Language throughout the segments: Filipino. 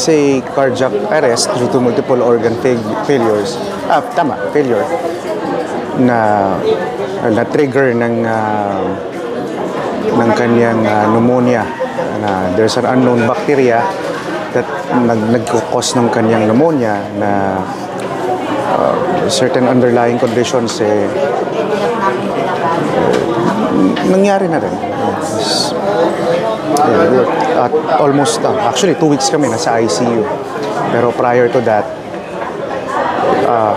it's a cardiac arrest due to multiple organ fail- failures. Ah, tama, failure. Na na-trigger ng ah, ng kanyang ah, pneumonia na there's an unknown bacteria that nag nagkukos ng kanyang pneumonia na uh, certain underlying conditions eh nangyari na rin. Yes. Yeah, we at almost, ah, actually two weeks kami nasa ICU. Pero prior to that, ah,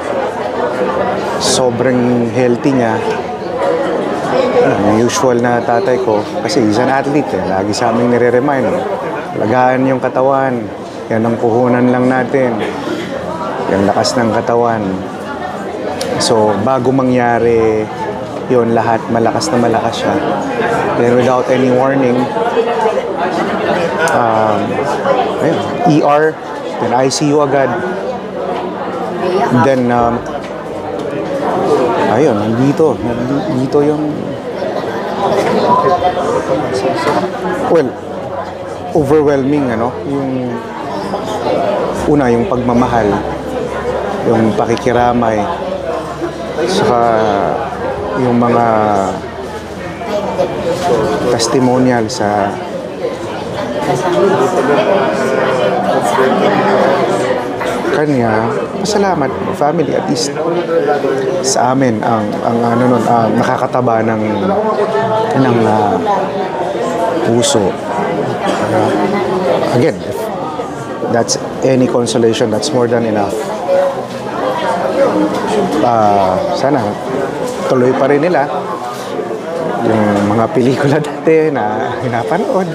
sobrang healthy niya. Yung usual na tatay ko, kasi he's an athlete eh. Lagi sa aming nire-remind. Lagaan yung katawan. Yan ang puhunan lang natin. Yung lakas ng katawan. So, bago mangyari yun lahat, malakas na malakas siya. Then without any warning, um, ayun, ER, then ICU agad. Then, um, ayun, nandito, nandito yung, well, overwhelming, ano, yung, una, yung pagmamahal, yung pakikiramay, saka yung mga testimonial sa kanya, pasalamat family at least sa amin ang ang ano nun ang nakakataba ng ng ah, puso. Uh, again, if that's any consolation, that's more than enough. Ah, sana tuloy pa rin nila yung mga pelikula dati na pinapanood.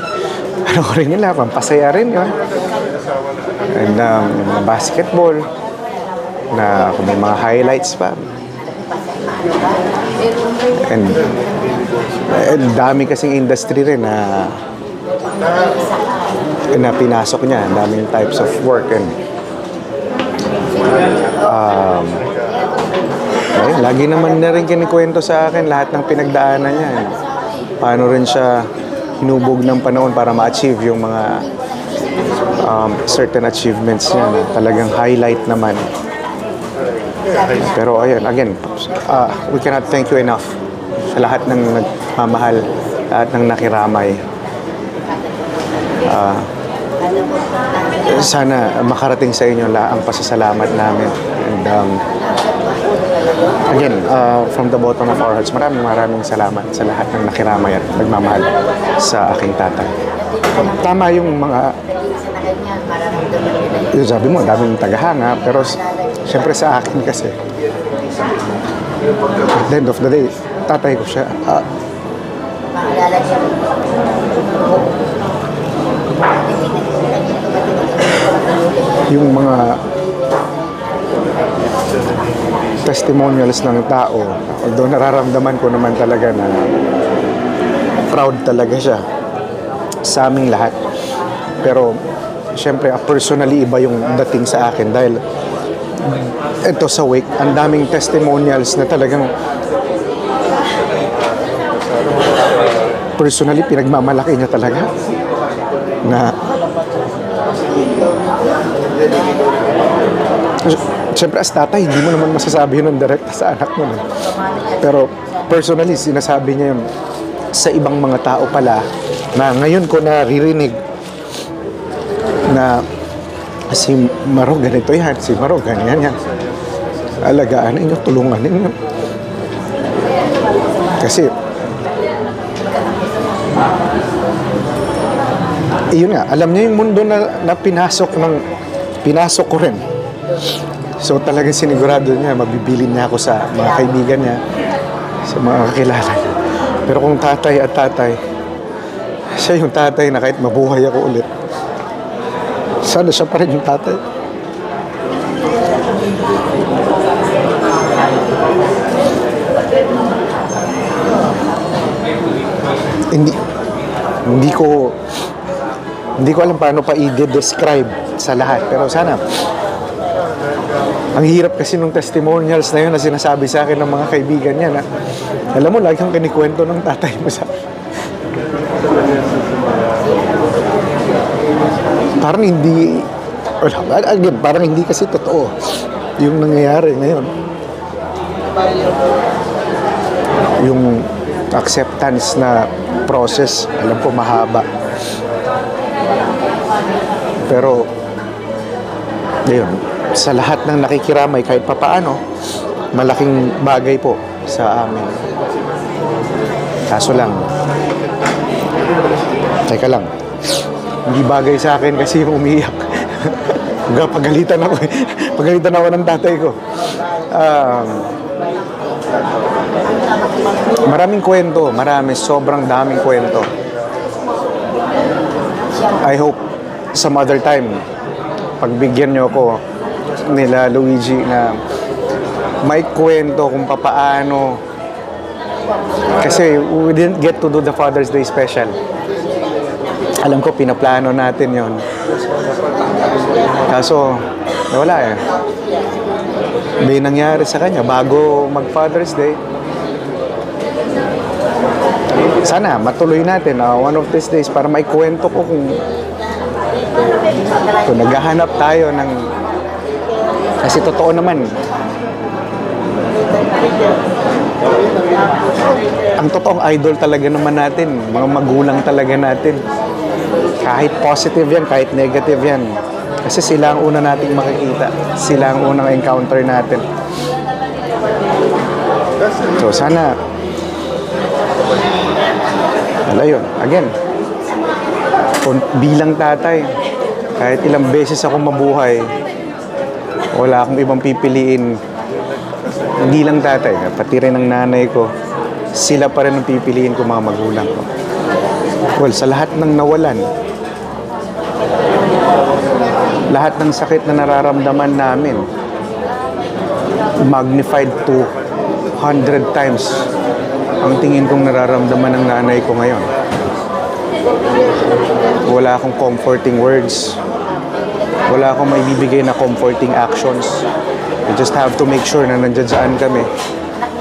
Ano ko rin nila, pampasaya rin yun. And um, basketball, na kung may mga highlights pa. And, and dami kasing industry rin na na pinasok niya. Daming types of work and um, ay, lagi naman na rin kinikwento sa akin lahat ng pinagdaanan niya. Paano rin siya hinubog ng panahon para ma-achieve yung mga um, certain achievements niya na talagang highlight naman. Pero ayun, again, uh, we cannot thank you enough sa lahat ng nagmamahal, lahat ng nakiramay. Ah, sana makarating sa inyo la ang pasasalamat namin. And um, again, uh, from the bottom of our hearts, maraming maraming salamat sa lahat ng nakiramay at nagmamahal sa aking tatay. Tama yung mga yung sabi mo, daming tagahanga, pero s- syempre sa akin kasi, at the end of the day, tatay ko siya. Ah, yung mga testimonials ng tao, although nararamdaman ko naman talaga na proud talaga siya sa aming lahat. Pero, syempre, ah, personally, iba yung dating sa akin dahil ito sa wake, ang daming testimonials na talagang personally, pinagmamalaki niya talaga na Siyempre, as tatay, hindi mo naman masasabi yun ng direkta sa anak mo. No? Pero personally, sinasabi niya yun sa ibang mga tao pala na ngayon ko naririnig na si Maro ganito yan, si Maro ganyan yan. Alagaan ninyo, tulungan ninyo. Kasi iyon nga, alam niya yung mundo na, na pinasok ng pinasok ko rin. So talagang sinigurado niya, mabibilin niya ako sa mga kaibigan niya, sa mga kakilala niya. Pero kung tatay at tatay, siya yung tatay na kahit mabuhay ako ulit, sana siya pa rin yung tatay. Hindi, hindi ko, hindi ko alam paano pa i-describe sa lahat. Pero sana, ang hirap kasi nung testimonials na yun na sinasabi sa akin ng mga kaibigan niya na, alam mo, lagi kang kinikwento ng tatay mo sa Parang hindi, Wala. Again, parang hindi kasi totoo yung nangyayari ngayon. Yung acceptance na process, alam ko mahaba. Pero, yun, sa lahat ng nakikiramay, kahit papaano, malaking bagay po sa amin. Kaso lang, teka lang, hindi bagay sa akin kasi umiyak. Pagalitan ako. Pagalitan ako ng tatay ko. Um, maraming kwento, marami, sobrang daming kwento. I hope some other time, pagbigyan nyo ako nila Luigi na may kwento kung papaano kasi we didn't get to do the Father's Day special. Alam ko, pinaplano natin yon. Kaso, wala eh. May nangyari sa kanya bago mag-Father's Day. Sana matuloy natin ah, one of these days para may kwento ko kung kung naghahanap tayo ng kasi totoo naman ang totoong idol talaga naman natin, mga magulang talaga natin. Kahit positive yan, kahit negative yan. Kasi sila ang una nating makikita. Sila ang unang encounter natin. So sana, wala yun. Again, bilang tatay, kahit ilang beses ako mabuhay, wala akong ibang pipiliin hindi lang tatay, pati rin ang nanay ko, sila pa rin ang pipiliin ko mga magulang ko. Well, sa lahat ng nawalan, lahat ng sakit na nararamdaman namin, magnified to 100 times ang tingin kong nararamdaman ng nanay ko ngayon. Wala akong comforting words. Wala akong may bibigay na comforting actions. We just have to make sure na nandyan saan kami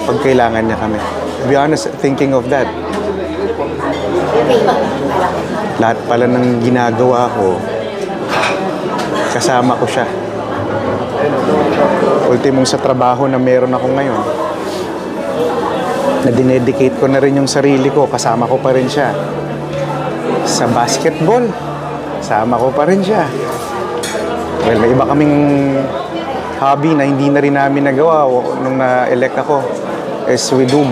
pag kailangan niya kami. To be honest, thinking of that, lahat pala ng ginagawa ko, kasama ko siya. Ultimong sa trabaho na meron ako ngayon, na dinedicate ko na rin yung sarili ko, kasama ko pa rin siya. Sa basketball, kasama ko pa rin siya. Well, may iba kaming hobby na hindi na rin namin nagawa nung na-elect ako is we do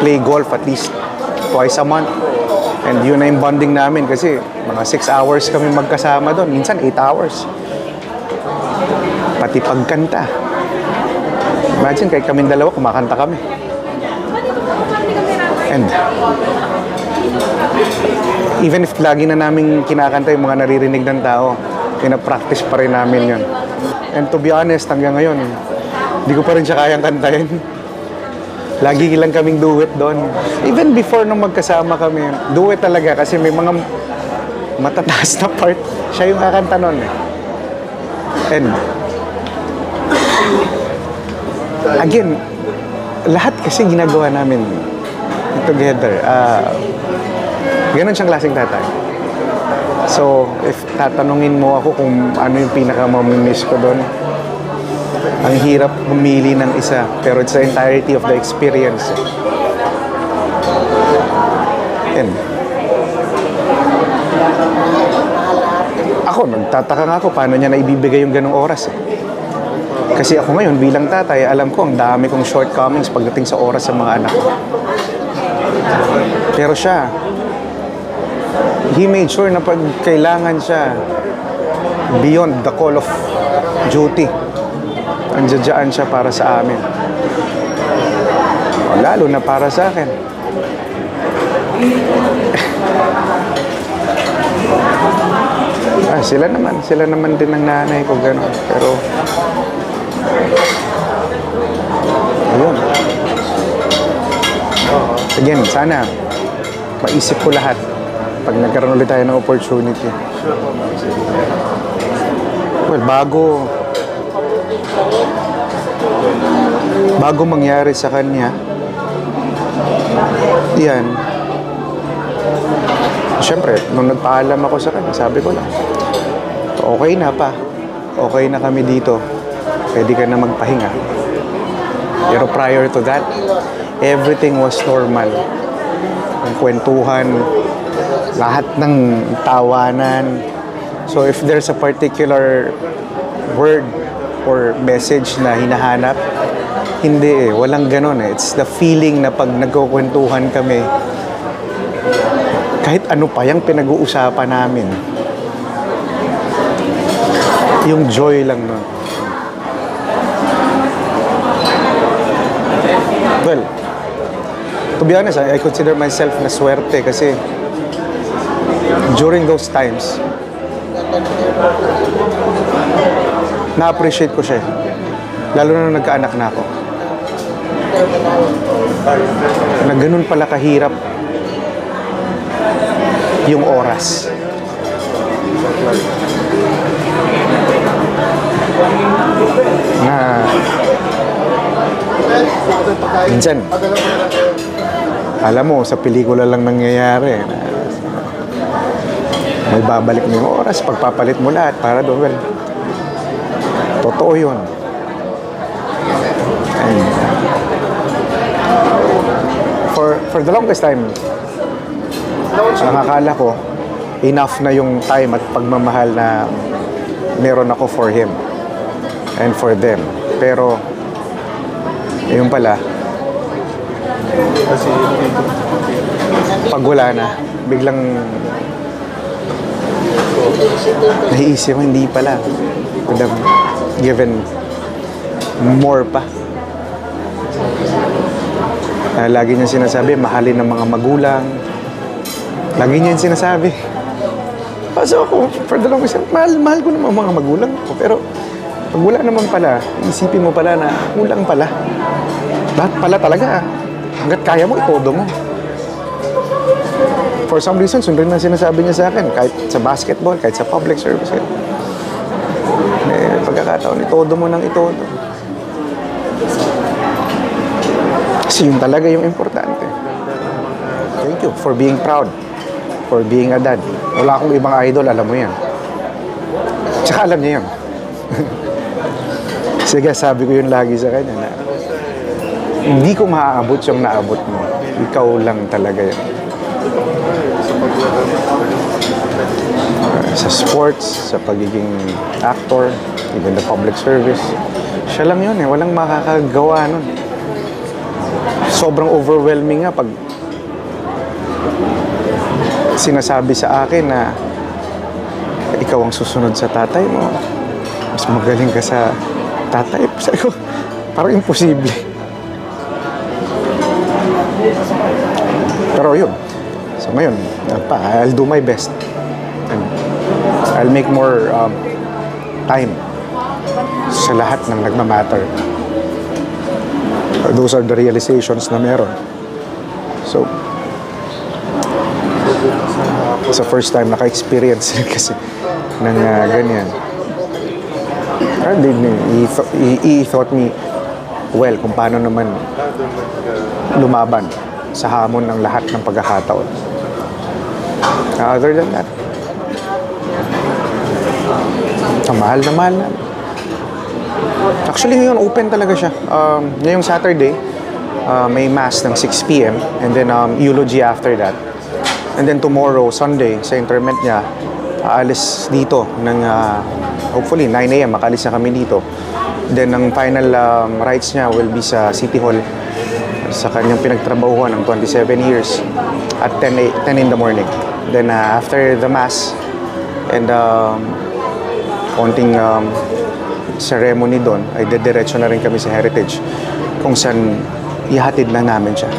play golf at least twice a month. And yun na yung bonding namin kasi mga 6 hours kami magkasama doon. Minsan 8 hours. Pati pagkanta. Imagine kahit kaming dalawa kumakanta kami. And even if lagi na namin kinakanta yung mga naririnig ng tao, pinapractice pa rin namin yun. And to be honest, hanggang ngayon, hindi ko pa rin siya kayang kantahin. Lagi lang kaming duet doon. Even before nung magkasama kami, duet talaga kasi may mga matataas na part. Siya yung kakanta noon eh. And again, lahat kasi ginagawa namin together. Ah, ganun siyang klaseng tatay. So, if tatanungin mo ako kung ano yung pinaka mamimiss ko doon, ang hirap pumili ng isa. Pero it's the entirety of the experience. And, ako, nagtataka nga ako paano niya naibibigay yung ganong oras eh. Kasi ako ngayon, bilang tatay, alam ko ang dami kong shortcomings pagdating sa oras sa mga anak. Pero siya, he made sure na pag kailangan siya beyond the call of duty, andiyan siya para sa amin. O, lalo na para sa akin. ah, sila naman, sila naman din ng nanay ko gano'n. Pero, ayun. Again, sana maisip ko lahat pag nagkaroon ulit tayo ng opportunity. Well, bago bago mangyari sa kanya, yan, Siyempre, nung nagpaalam ako sa kanya, sabi ko lang, okay na pa. okay na kami dito. Pwede ka na magpahinga. Pero prior to that, everything was normal. Ang kwentuhan, lahat ng tawanan. So if there's a particular word or message na hinahanap, hindi eh. Walang ganon eh. It's the feeling na pag nagkukwentuhan kami, kahit ano pa yung pinag-uusapan namin, yung joy lang nun. Well, to be honest, I consider myself na swerte kasi during those times, na-appreciate ko siya. eh. Lalo na nagkaanak na ako. Na ganun pala kahirap yung oras. Na minsan alam mo sa pelikula lang nangyayari na may babalik mo yung oras pagpapalit mo lahat para doon. Well totoo yun. And for for the longest time ang akala ko enough na yung time at pagmamahal na meron ako for him and for them. Pero yun pala pag wala na biglang nahiisip ko hindi pala could have given more pa Ah, lagi niya sinasabi mahalin ng mga magulang lagi niya sinasabi Paso ako, for the longest time, mahal, mahal ko naman mga magulang ko. Pero pag wala naman pala, isipin mo pala na kulang pala. Lahat pala talaga. ah. Hanggat kaya mo, itodo mo. For some reason, sundin na sinasabi niya sa akin. Kahit sa basketball, kahit sa public service. Kahit, eh, pagkakataon, itodo mo ng itodo. Kasi yun talaga yung importante. Thank you for being proud. For being a dad. Wala akong ibang idol, alam mo yan. Tsaka alam niya yan. Sige, sabi ko yun lagi sa kanya na hindi ko maaabot yung naabot mo. Ikaw lang talaga yun. Uh, sa sports, sa pagiging actor, even the public service, siya lang yun eh. Walang makakagawa nun. Sobrang overwhelming nga pag sinasabi sa akin na ikaw ang susunod sa tatay mo. Mas magaling ka sa tatay. Sabi ko, parang imposible. Pero yun. So ngayon, I'll do my best. I'll make more um, time sa lahat ng nagmamatter. Those are the realizations na meron. So, sa first time naka-experience kasi ng uh, ganyan. And then, he, th- he, he thought me well kung paano naman lumaban sa hamon ng lahat ng pagkakataon. Other than that, ang mahal na mahal na. Actually, ngayon open talaga siya. Um, ngayong Saturday, uh, may mass ng 6 p.m. and then um, eulogy after that. And then tomorrow, Sunday, sa interment niya, aalis dito ng uh, hopefully 9 a.m. makalis na kami dito. Then ang final um, rites niya will be sa City Hall sa kanyang pinagtrabahuhan ng 27 years at 10, a- 10 in the morning. Then uh, after the mass and um, konting um, ceremony doon, ay dediretso na rin kami sa Heritage kung saan ihatid na namin siya.